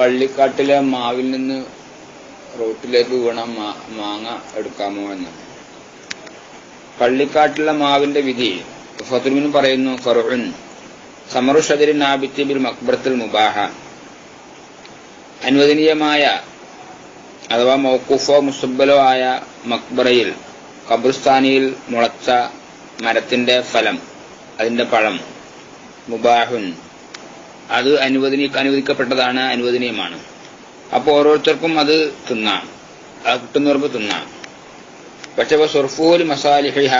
പള്ളിക്കാട്ടിലെ മാവിൽ നിന്ന് റോട്ടിലേക്ക് വീണ മാങ്ങ എടുക്കാമോ എന്ന്. പള്ളിക്കാട്ടിലെ മാവിന്റെ വിധി ഫതുമിന് പറയുന്നു ഫറുൻ സമറു ഷദരിൻ ആബിത്തി ബിൽ മക്ബറത്തിൽ മുബാഹ. അനുവദനീയമായ അഥവാ മൗക്കൂഫോ മുസബലോ ആയ മക്ബറയിൽ ഖബർസ്ഥാനിയിൽ മുളച്ച മരത്തിന്റെ ഫലം അതിന്റെ പഴം മുബാഹുൻ. അത് അനുവദനീ അനുവദിക്കപ്പെട്ടതാണ് അനുവദനീയമാണ്. അപ്പോൾ ഓരോരുത്തർക്കും അത് തിന്നാം. അത് കിട്ടുന്നവർക്ക് തിന്നാം. പക്ഷെ സുർഫൂലി മസാലിഹിഹ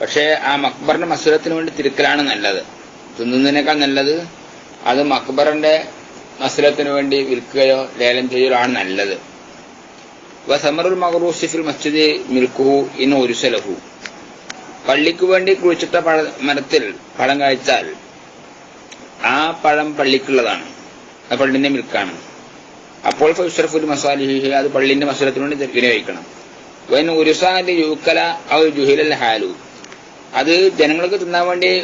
പക്ഷേ ആ മക്ബറിന്റെ മസുരത്തിന് വേണ്ടി തിരുക്കലാണ് നല്ലത്. തിന്നുന്നതിനേക്കാൾ നല്ലത് അത് മക്ബറിന്റെ മസുരത്തിന് വേണ്ടി വിൽക്കുകയോ ലേലം ചെയ്യുകയോ ആണ് നല്ലത്. വസമറുൽ മഹറൂസിഫിൽ മസ്ജിദ് മിൽക്കുഹു ഇൻ ഒരുസലഹു. പള്ളിക്ക് വേണ്ടി കുഴിച്ചിട്ട പഴ മരത്തിൽ പഴം കഴിച്ചാൽ ആ പഴം പള്ളിക്കുള്ളതാണ്. ആ പള്ളിന്റെ മിൽക്കാണ്. അപ്പോൾ ഫുഷറഫുൽ മസാലിഹി അത് പള്ളിന്റെ മസുരത്തിന് വേണ്ടി വിനിയോഗിക്കണം. വൻ ഉരുസാന്റെ യൂക്കല ഒരു ജുഹിലൽ ഹാലു. അത് ജനങ്ങൾക്ക് തിന്നാൻ വേണ്ടി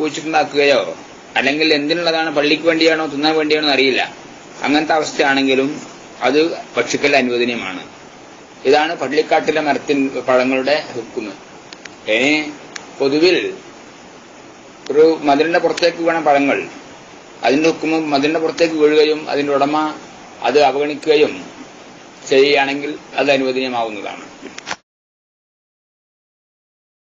കുഴിച്ചിട്ടുണ്ടാക്കുകയോ അല്ലെങ്കിൽ എന്തിനുള്ളതാണ് പള്ളിക്ക് വേണ്ടിയാണോ തിന്നാൻ വേണ്ടിയാണോ അറിയില്ല. അങ്ങനത്തെ അവസ്ഥയാണെങ്കിലും അത് ഭക്ഷിക്കൽ അനുവദനീയമാണ്. ഇതാണ് പള്ളിക്കാട്ടിലെ മരത്തിൻ പഴങ്ങളുടെ ഹുക്കുമ്. ഇനി പൊതുവിൽ ഒരു മതിലിന്റെ പുറത്തേക്ക് വീണ പഴങ്ങൾ. അതിന്റെ ഹുക്കുമ് മതിലിന്റെ പുറത്തേക്ക് വീഴുകയും അതിന്റെ ഉടമ അത് അവഗണിക്കുകയും ചെയ്യുകയാണെങ്കിൽ അത് അനുവദനീയമാവുന്നതാണ്.